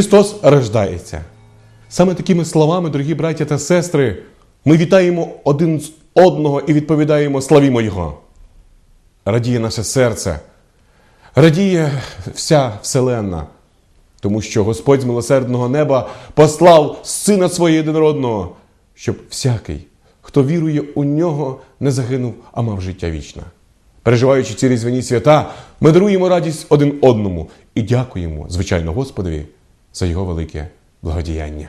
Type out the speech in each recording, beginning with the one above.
Христос рождається. Саме такими словами, дорогі браття та сестри, ми вітаємо один з одного і відповідаємо славімо Його. Радіє наше серце, радіє вся вселенна, тому що Господь з милосердного неба послав Сина Свого єдинородного, щоб всякий, хто вірує у нього, не загинув, а мав життя вічне. Переживаючи ці різдвяні свята, ми даруємо радість один одному і дякуємо, звичайно, Господові за його велике благодіяння.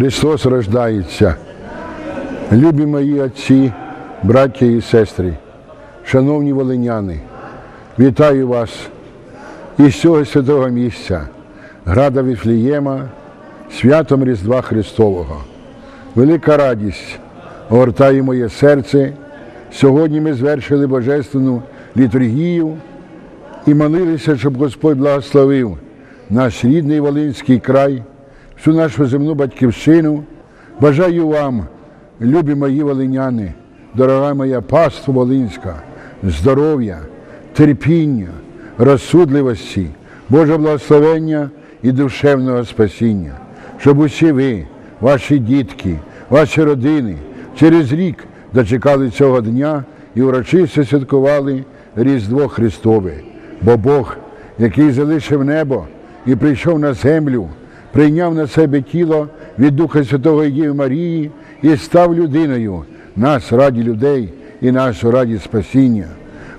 Христос рождається. Любі мої отці, браття і сестри, шановні волиняни, вітаю вас із цього святого місця, града Віфлієма, святом Різдва Христового. Велика радість огортає моє серце. Сьогодні ми звершили божественну літургію і молилися, щоб Господь благословив наш рідний Волинський край, всю нашу земну батьківщину. Бажаю вам, любі мої волиняни, дорога моя паство Волинська, здоров'я, терпіння, розсудливості, Божого благословення і душевного спасіння, щоб усі ви, ваші дітки, ваші родини через рік дочекали цього дня і урочисто святкували Різдво Христове. Бо Бог, який залишив небо і прийшов на землю, прийняв на себе тіло від Духа Святого Діви Марії і став людиною, нас раді людей і нашу раді спасіння.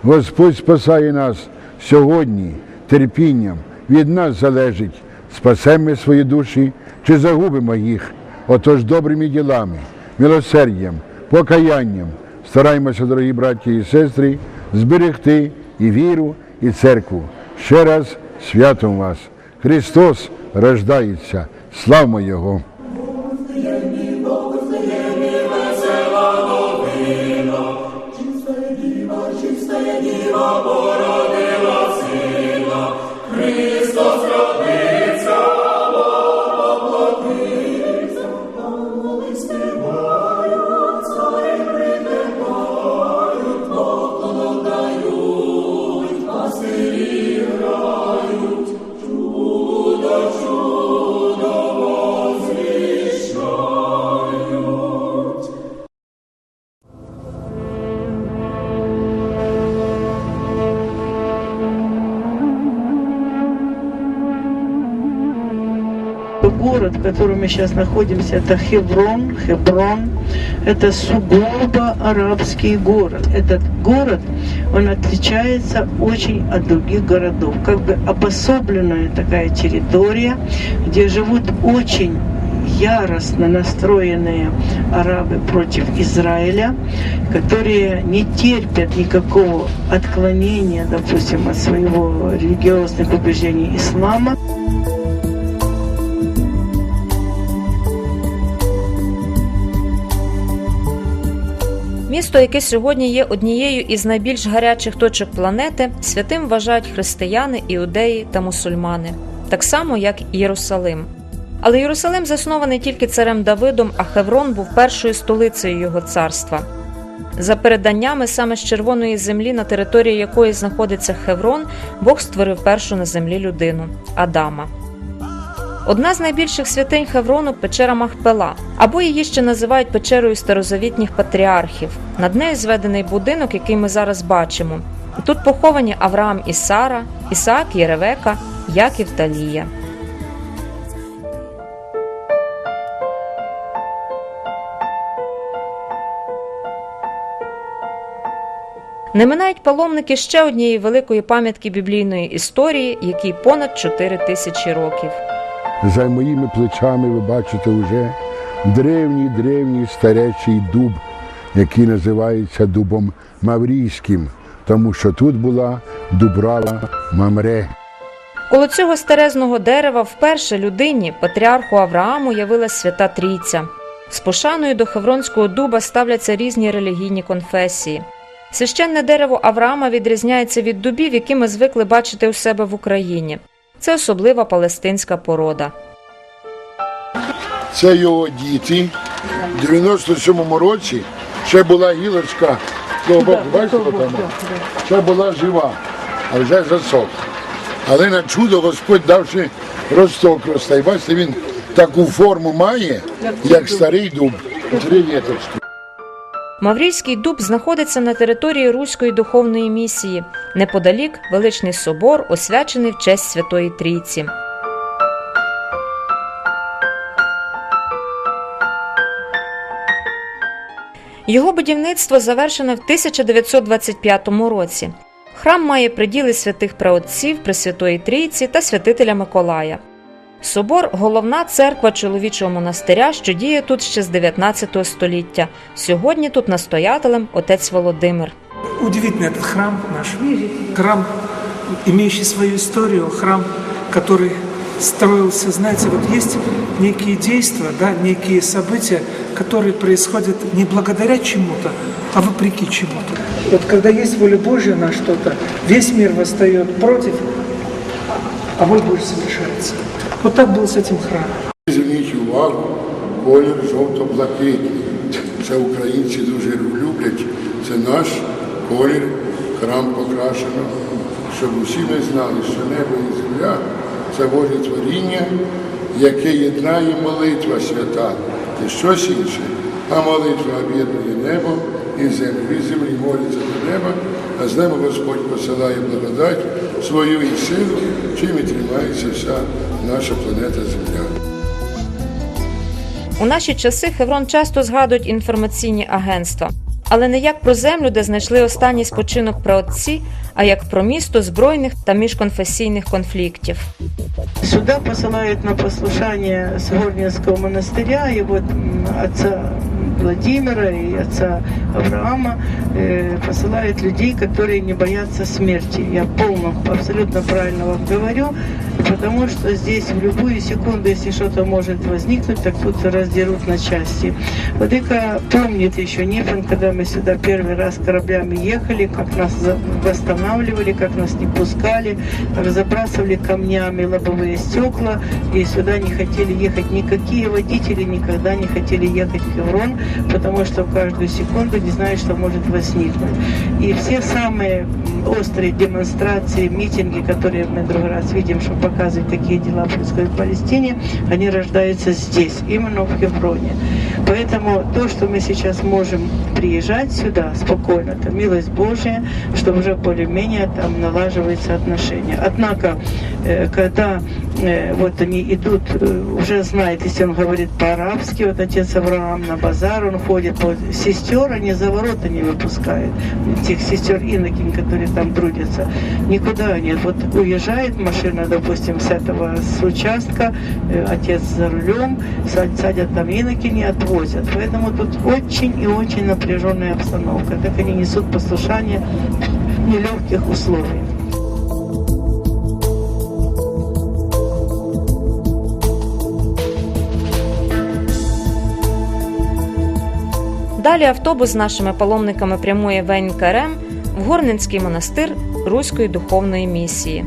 Господь спасає нас сьогодні терпінням. Від нас залежить, спасемо свої душі чи загубимо їх. Отож добрими ділами, милосердям, покаянням стараємося, дорогі браті і сестри, зберегти і віру, і церкву. Ще раз святом вас. Христос рождається. Слава Його! Котором мы сейчас находимся, это Хеврон. Хеврон – это сугубо арабский город. Этот город, он отличается очень от других городов. Как бы обособленная такая территория, где живут очень яростно настроенные арабы против Израиля, которые не терпят никакого отклонения, допустим, от своего религиозных убеждений ислама. Місто, яке сьогодні є однією із найбільш гарячих точок планети, святим вважають християни, іудеї та мусульмани, так само як Єрусалим. Але Єрусалим заснований тільки царем Давидом, а Хеврон був першою столицею його царства. За переданнями, саме з червоної землі, на території якої знаходиться Хеврон, Бог створив першу на землі людину Адама. Одна з найбільших святинь Хеврону печера Махпела, або її ще називають печерою старозавітніх патріархів. Над нею зведений будинок, який ми зараз бачимо. Тут поховані Авраам і Сара, Ісаак і Ревека, Яків та Лія. Не минають паломники ще однієї великої пам'ятки біблійної історії, якій понад 4 тисячі років. За моїми плечами ви бачите вже древній древній старечий дуб, який називається дубом Маврійським, тому що тут була дубрава Мамре. Коло цього старезного дерева вперше людині, патріарху Аврааму, явилась свята Трійця. З пошаною до Хевронського дуба ставляться різні релігійні конфесії. Священне дерево Авраама відрізняється від дубів, які ми звикли бачити у себе в Україні. Це особлива палестинська порода. Це його діти. В 97-му році ще була гілочка, того там? ще була жива, а вже засохла. Але на чудо Господь давши росток росте. І бачите, він таку форму має, як старий дуб. Три віточки. Маврійський дуб знаходиться на території Руської духовної місії, неподалік величний собор, освячений в честь Святої Трійці. Його будівництво завершено в 1925 році. Храм має приділи святих праотців Пресвятої Трійці та святителя Миколая. Собор головна церква чоловічого монастиря, що діє тут ще з 19 століття. Сьогодні тут настоятелем отець Володимир. Удивительный этот храм наш. Храм, имеющий свою историю, храм, который строился, знаете, вот есть некие действия, да, некие события, которые происходят не благодаря чему-то, а вопреки чему-то. Вот когда есть воля Божья на что-то, весь мир восстает против, а воля Божья совершается. Вот так было с этим храмом. Зверніть увагу, колір жовто-блакитний. Це українці дуже люблять. Це наш колір, храм покрашено, щоб усі ми знали, що небо і земля це Боже творіння, яке єднає молитва свята, не щось інше, а молитва об'єднує небо і землю. І землі моляться до неба, а з неба Господь посилає благодать свою і силу, чим і тримається вся наша планета Земля. У наші часи Хеврон часто згадують інформаційні агентства, але не як про землю, де знайшли останній спочинок праотці, а як про місто збройних та міжконфесійних конфліктів. Сюда посылают на послушание с Горнинского монастыря и вот м, отца Владимира и отца Авраама э, посылают людей, которые не боятся смерти. Я полно, абсолютно правильно вам говорю, Потому что здесь в любую секунду, если что-то может возникнуть, так тут раздерут на части. Владыка помнит еще Нефен, когда мы сюда первый раз кораблями ехали, как нас восстанавливали, как нас не пускали, как камнями лобовые стекла, и сюда не хотели ехать никакие водители, никогда не хотели ехать в Хеврон, потому что каждую секунду не знаешь, что может возникнуть. И все самые острые демонстрации, митинги, которые мы другой раз видим, что показывают, какие дела происходят в Палестине, они рождаются здесь, именно в Хевроне. Поэтому то, что мы сейчас можем приезжать сюда спокойно, это милость Божия, что уже более-менее там налаживаются отношения. Однако, э, когда э, вот они идут, э, уже знает, если он говорит по-арабски, вот отец Авраам на базар, он ходит, вот сестер они за ворота не выпускают, тех сестер инокинь, которые там трудятся, никуда нет. Вот уезжает машина, допустим, с этого, с участка, э, отец за рулем, сад- садят там инокини, отвозят. Поэтому тут очень и очень напряженная обстановка. Так они несут послушание нелегких условиях. Далі автобус з нашими паломниками прямує в Ейн-Карем в Горненський монастир Руської духовної місії.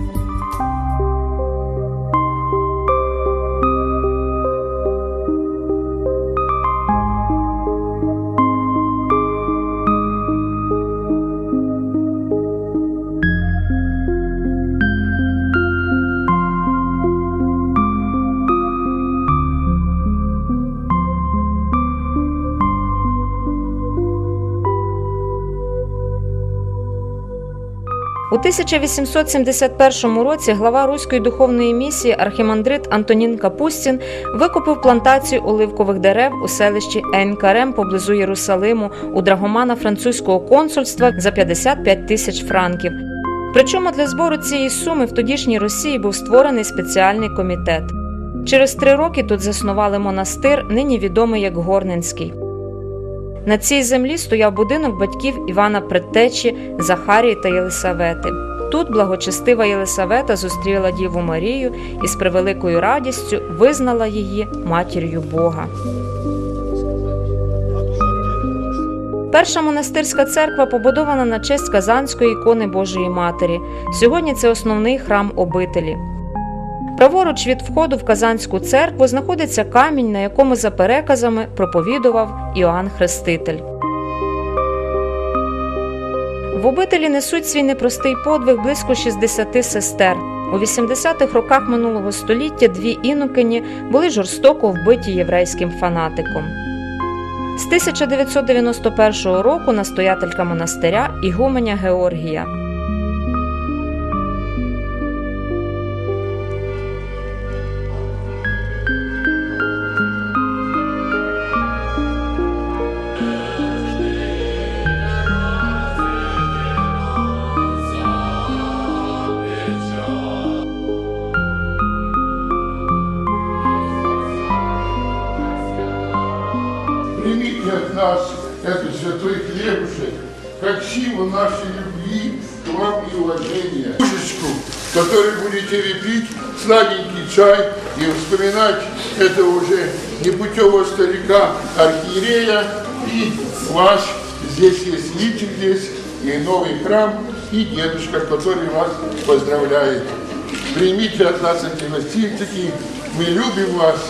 1871 році глава Руської духовної місії архімандрит Антонін Капустін викупив плантацію оливкових дерев у селищі Ейнкарем поблизу Єрусалиму у драгомана французького консульства за 55 тисяч франків. Причому для збору цієї суми в тодішній Росії був створений спеціальний комітет. Через три роки тут заснували монастир, нині відомий як Горненський. На цій землі стояв будинок батьків Івана Предтечі, Захарії та Єлисавети. Тут благочестива Єлисавета зустріла Діву Марію і з превеликою радістю визнала її матір'ю Бога. Перша монастирська церква побудована на честь Казанської ікони Божої Матері. Сьогодні це основний храм обителі. Праворуч від входу в Казанську церкву знаходиться камінь, на якому за переказами проповідував Іоанн Хреститель. В обителі несуть свій непростий подвиг близько 60 сестер. У 80-х роках минулого століття дві інокині були жорстоко вбиті єврейським фанатиком. З 1991 року настоятелька монастиря Ігуменя Георгія. Которой будете пить сладенький чай и вспоминать этого уже непутевого старика архиерея и вас. Здесь есть личик здесь, и новый храм, и дедушка, который вас поздравляет. Примите от нас эти гостинчики, мы любим вас,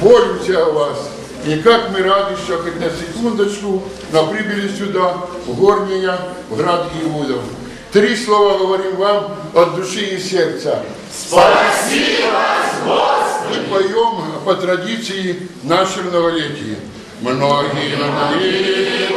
молимся о вас. И как мы рады, что хоть на секундочку, но прибыли сюда, в Горния, в град Иудов. Три слова говорим вам от души и сердца. Спасибо, Господи! Мы поем по традиции нашем новолетии. Многие могли,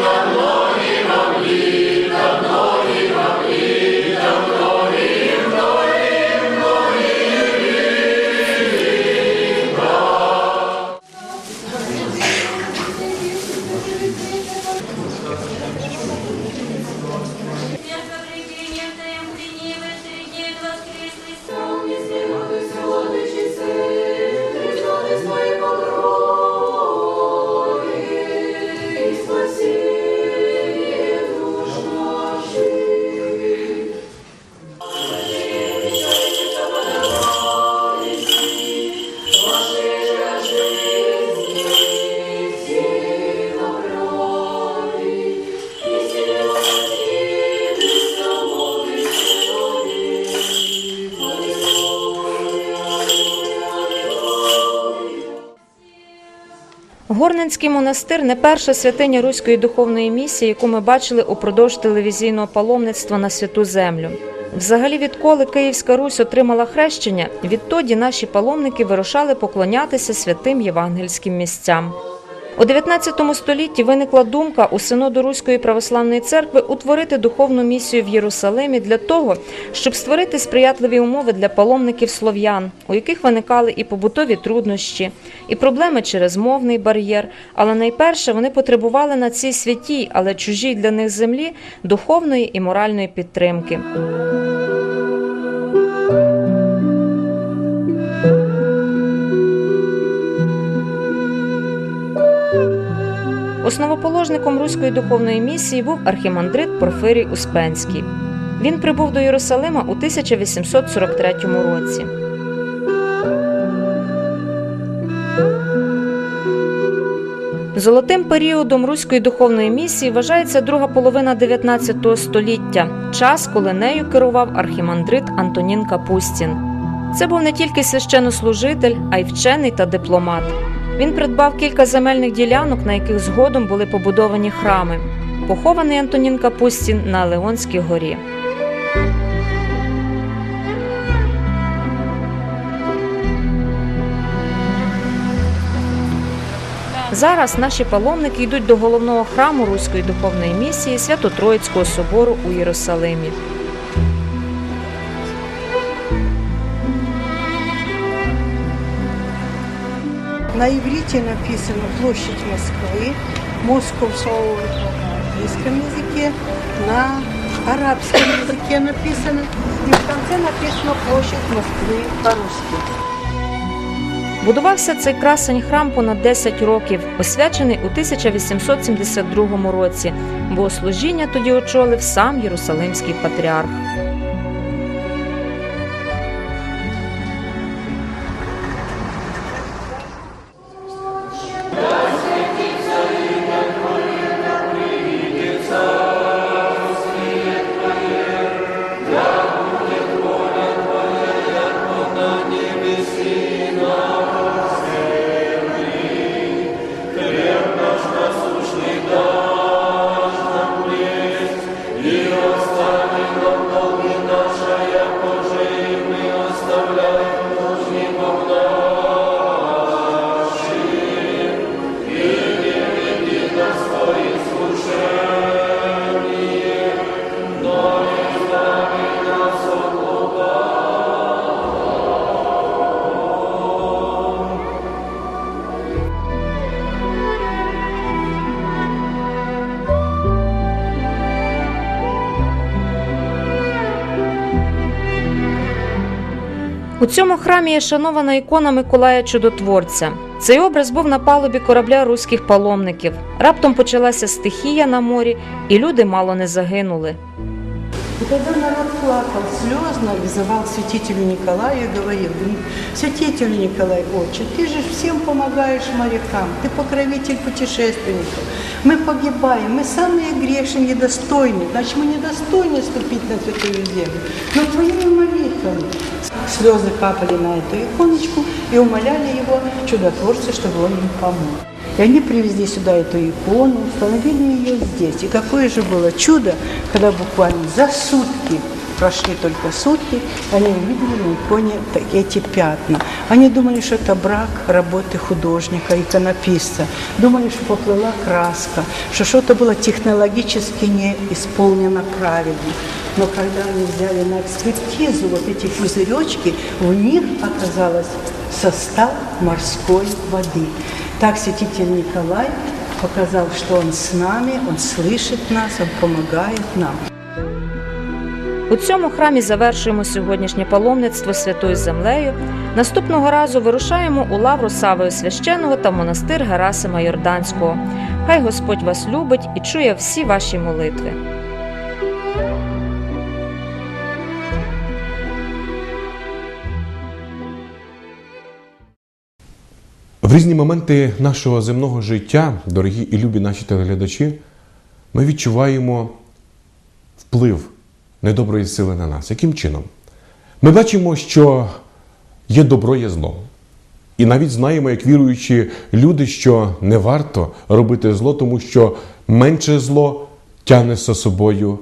Горненський монастир не перша святиня руської духовної місії, яку ми бачили упродовж телевізійного паломництва на святу землю. Взагалі, відколи Київська Русь отримала хрещення, відтоді наші паломники вирушали поклонятися святим євангельським місцям. У 19 столітті виникла думка у синоду Руської православної церкви утворити духовну місію в Єрусалимі для того, щоб створити сприятливі умови для паломників слов'ян, у яких виникали і побутові труднощі, і проблеми через мовний бар'єр. Але найперше вони потребували на цій святій, але чужій для них землі духовної і моральної підтримки. Основоположником руської духовної місії був архімандрит Порфирій Успенський. Він прибув до Єрусалима у 1843 році. Золотим періодом руської духовної місії вважається друга половина 19 століття, час, коли нею керував архімандрит Антонін Капустін. Це був не тільки священнослужитель, а й вчений та дипломат. Він придбав кілька земельних ділянок, на яких згодом були побудовані храми. Похований Антонін Капустін на Леонській горі. Зараз наші паломники йдуть до головного храму Руської духовної місії Свято-Троїцького собору у Єрусалимі. На иврите написано площадь Москвы, Moscow на английском языке, на арабском языке написано, и в конце написано площадь Москвы по-русски. Будувався цей красень храм понад 10 років, освячений у 1872 році. Богослужіння тоді очолив сам Єрусалимський патріарх. цьому храмі є шанована ікона Миколая Чудотворця. Цей образ був на палубі корабля руських паломників. Раптом почалася стихія на морі, і люди мало не загинули. И тогда народ плакал слезно, вызывал святителю Николая и говорил, «М, святитель Николай, отче, ты же всем помогаешь морякам, ты покровитель путешественников. Мы погибаем, мы самые грешные, недостойные, значит, мы недостойны ступить на святую землю. Но твоими молитвами слезы капали на эту иконочку и умоляли его, чудотворца, чтобы он им помог. И они привезли сюда эту икону, установили ее здесь. И какое же было чудо, когда буквально за сутки, прошли только сутки, они увидели на иконе эти пятна. Они думали, что это брак работы художника, иконописца. Думали, что поплыла краска, что что-то было технологически не исполнено правильно. Но когда они взяли на экспертизу вот эти пузыречки, в них оказалось состав морской воды. Так святитель Николай показал, что он с нами, он слышит нас, он помогает нам. У цьому храмі завершуємо сьогоднішнє паломництво святою землею. Наступного разу вирушаємо у лавру Савою священого та монастир Герасима Йорданського. Хай Господь вас любить і чує всі ваші молитви. В різні моменти нашого земного життя, дорогі і любі наші телеглядачі, ми відчуваємо вплив недоброї сили на нас. Яким чином? Ми бачимо, що є добро, є зло. І навіть знаємо, як віруючі люди, що не варто робити зло, тому що менше зло тягне за собою,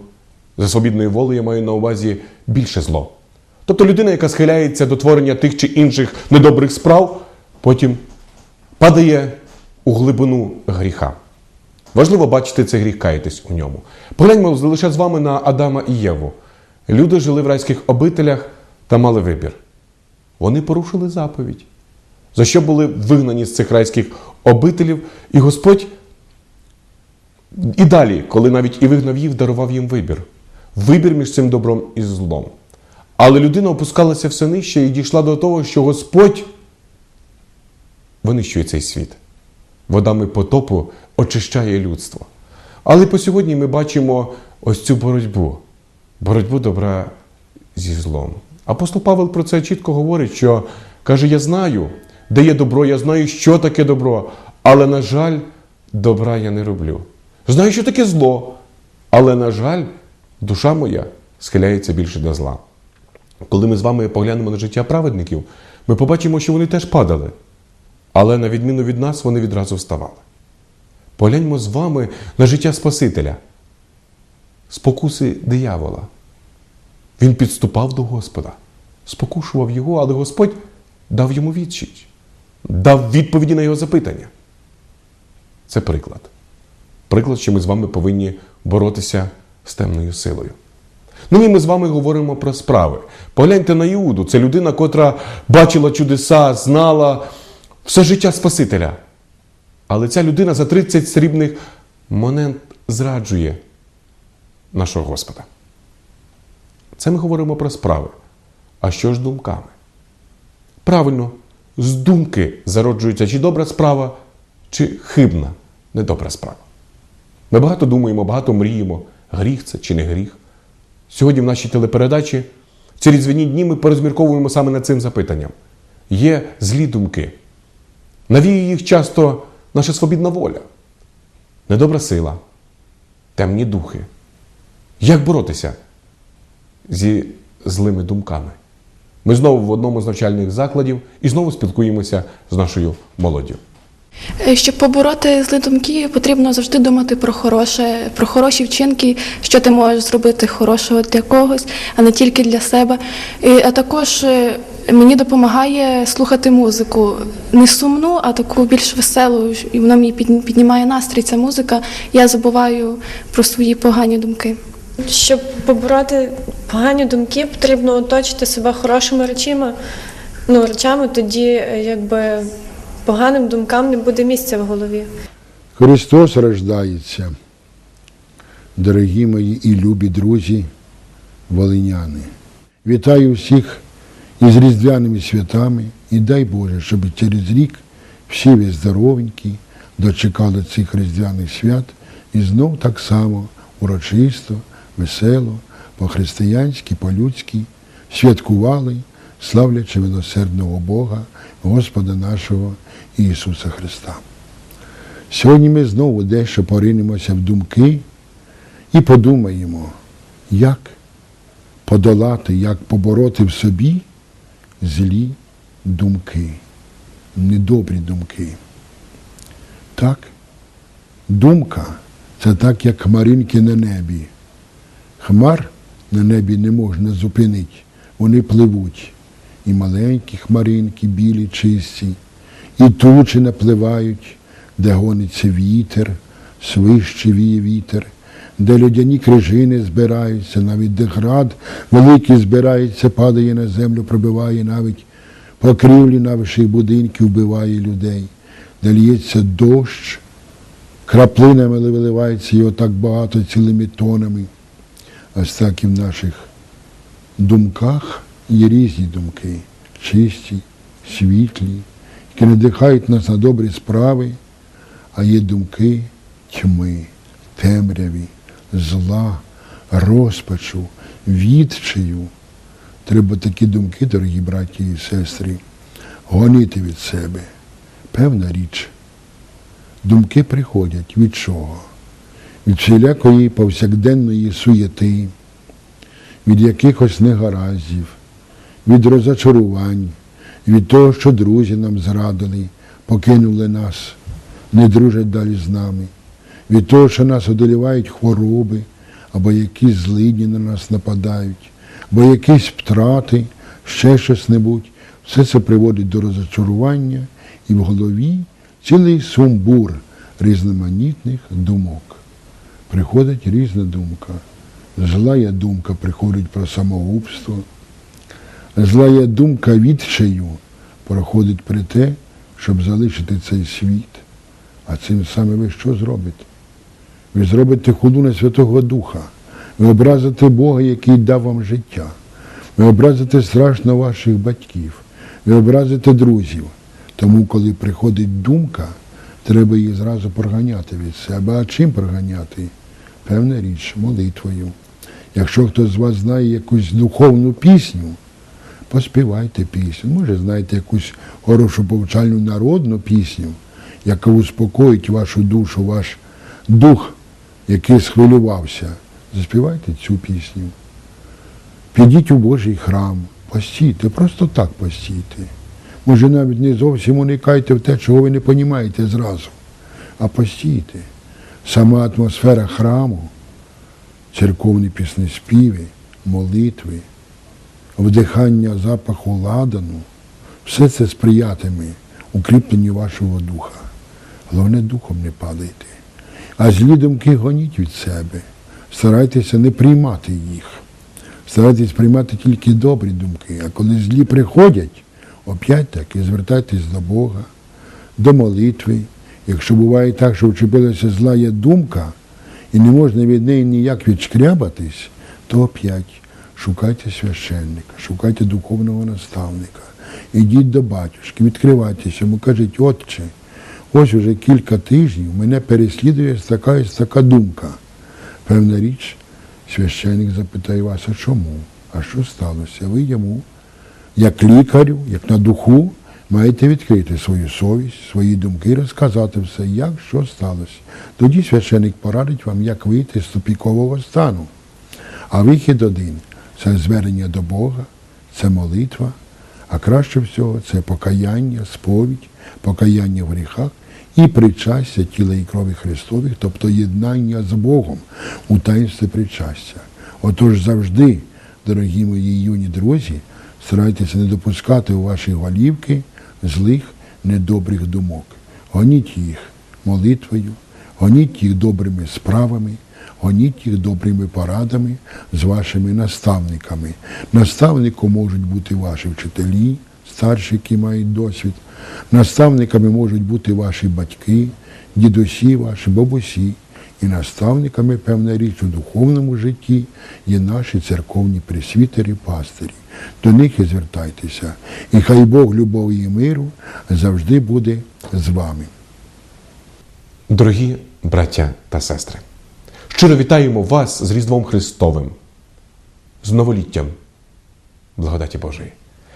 за свобідною волею я маю на увазі більше зло. Тобто людина, яка схиляється до творення тих чи інших недобрих справ, потім падає у глибину гріха. Важливо бачити цей гріх, каятись у ньому. Погляньмо лише з вами на Адама і Єву. Люди жили в райських обителях та мали вибір. Вони порушили заповідь, за що були вигнані з цих райських обителів, і Господь і далі, коли навіть і вигнав їх, дарував їм вибір. Вибір між цим добром і злом. Але людина опускалася все нижче і дійшла до того, що Господь винищує цей світ. Водами потопу очищає людство. Але по сьогодні ми бачимо ось цю боротьбу боротьбу добра зі злом. Апостол Павел про це чітко говорить, що каже: Я знаю, де є добро, я знаю, що таке добро, але, на жаль, добра я не роблю. Знаю, що таке зло, але, на жаль, душа моя схиляється більше до зла. Коли ми з вами поглянемо на життя праведників, ми побачимо, що вони теж падали. Але на відміну від нас, вони відразу вставали. Погляньмо з вами на життя Спасителя, спокуси диявола. Він підступав до Господа, спокушував його, але Господь дав йому відсіч, дав відповіді на його запитання. Це приклад. Приклад, що ми з вами повинні боротися з темною силою. Ну і ми з вами говоримо про справи. Погляньте на Іуду. Це людина, котра бачила чудеса, знала все життя Спасителя. Але ця людина за 30 срібних монет зраджує нашого Господа. Це ми говоримо про справи. А що ж думками? Правильно, з думки зароджується чи добра справа, чи хибна, недобра справа. Ми багато думаємо, багато мріємо, гріх це чи не гріх. Сьогодні в нашій телепередачі ці різдвяні дні ми порозмірковуємо саме над цим запитанням. Є злі думки. Навіює їх часто наша свобідна воля, недобра сила, темні духи. Як боротися зі злими думками? Ми знову в одному з навчальних закладів і знову спілкуємося з нашою молоддю. Е, Щоб побороти злі думки, потрібно завжди думати про хороше, про хороші вчинки, що ти можеш зробити хорошого для когось, а не тільки для себе. А також е, мені допомагає слухати музику не сумну, а таку більш веселу. І вона мені піднімає настрій. Ця музика. Я забуваю про свої погані думки. Щоб побороти погані думки, потрібно оточити себе хорошими речами. Ну, речами, тоді якби поганим думкам не буде місця в голові. Христос рождається, дорогі мої і любі друзі, волиняни. Вітаю всіх із різдвяними святами і дай Боже, щоб через рік всі ви здоровенькі дочекали цих різдвяних свят і знов так само урочисто, весело, по-християнськи, по-людськи святкували, славлячи милосердного Бога, Господа нашого Ісуса Христа. Сьогодні ми знову дещо поринемося в думки і подумаємо, як подолати, як побороти в собі злі думки, недобрі думки. Так, думка це так, як хмаринки на небі. Хмар на небі не можна зупинити, вони пливуть. І маленькі хмаринки, білі, чисті, і тучі напливають, де гониться вітер, свище віє вітер, де людяні крижини збираються, навіть де град великий збирається, падає на землю, пробиває навіть покрівлі наших будинків, вбиває людей, де лється дощ, краплинами виливається його так багато цілими тонами. Ось так і в наших думках є різні думки, чисті, світлі, які надихають нас на добрі справи, а є думки тьми, темряві, зла, розпачу, відчаю. Треба такі думки, дорогі браті і сестри, гонити від себе. Певна річ. Думки приходять від чого? Від всілякої повсякденної суєти, від якихось негараздів, від розочарувань, від того, що друзі нам зрадили, покинули нас, не дружать далі з нами, від того, що нас одолівають хвороби, або якісь злидні на нас нападають, або якісь втрати, ще щось небудь. Все це приводить до розочарування і в голові цілий сумбур різноманітних думок. Приходить різна думка. Злая думка приходить про самогубство. Злая думка відчаю проходить при те, щоб залишити цей світ. А цим саме ви що зробите? Ви зробите худу на Святого Духа. Ви образите Бога, який дав вам життя. Ви образите страшно ваших батьків. Ви образите друзів. Тому, коли приходить думка, треба її зразу проганяти від себе. А чим проганяти? Певна річ, молитвою. Якщо хтось з вас знає якусь духовну пісню, поспівайте пісню. Може, знаєте якусь хорошу повчальну народну пісню, яка успокоїть вашу душу, ваш дух, який схвилювався. Заспівайте цю пісню. Підіть у Божий храм, постійте, просто так постійте. Може, навіть не зовсім уникайте в те, чого ви не розумієте зразу, а постійте. Сама атмосфера храму, церковні піснеспіви, молитви, вдихання запаху ладану, все це сприятиме укріпленню вашого духа. Головне, духом не падайте. А злі думки гоніть від себе. Старайтеся не приймати їх. Старайтесь приймати тільки добрі думки. А коли злі приходять, опять таки звертайтесь до Бога, до молитви. Якщо буває так, що вчепилася зла є думка, і не можна від неї ніяк відшкрябатись, то опять шукайте священника, шукайте духовного наставника. ідіть до батюшки, відкривайтеся йому, кажіть, отче, ось уже кілька тижнів мене переслідує така така думка. Певна річ, священик запитає вас, а чому? А що сталося? Ви йому, як лікарю, як на духу, маєте відкрити свою совість, свої думки, розказати все, як що сталося. Тоді священик порадить вам, як вийти з тупікового стану. А вихід один це звернення до Бога, це молитва, а краще всього це покаяння, сповідь, покаяння в гріхах і причастя тіла і крові Христових, тобто єднання з Богом у таїнстві причастя. Отож завжди, дорогі мої юні друзі, старайтеся не допускати у ваші голівки злих, недобрих думок. Гоніть їх молитвою, гоніть їх добрими справами, гоніть їх добрими порадами з вашими наставниками. Наставником можуть бути ваші вчителі, старші, які мають досвід. Наставниками можуть бути ваші батьки, дідусі ваші, бабусі. І наставниками, певна річ, у духовному житті є наші церковні пресвітери, пастирі. До них і звертайтеся. І хай Бог любові і миру завжди буде з вами. Дорогі браття та сестри, щиро вітаємо вас з Різдвом Христовим, з новоліттям благодаті Божої.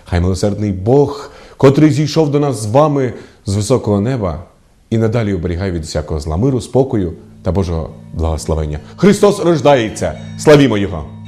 Хай милосердний Бог, котрий зійшов до нас з вами з високого неба і надалі оберігає від всякого зла миру, спокою та Божого благословення. Христос рождається! Славімо Його!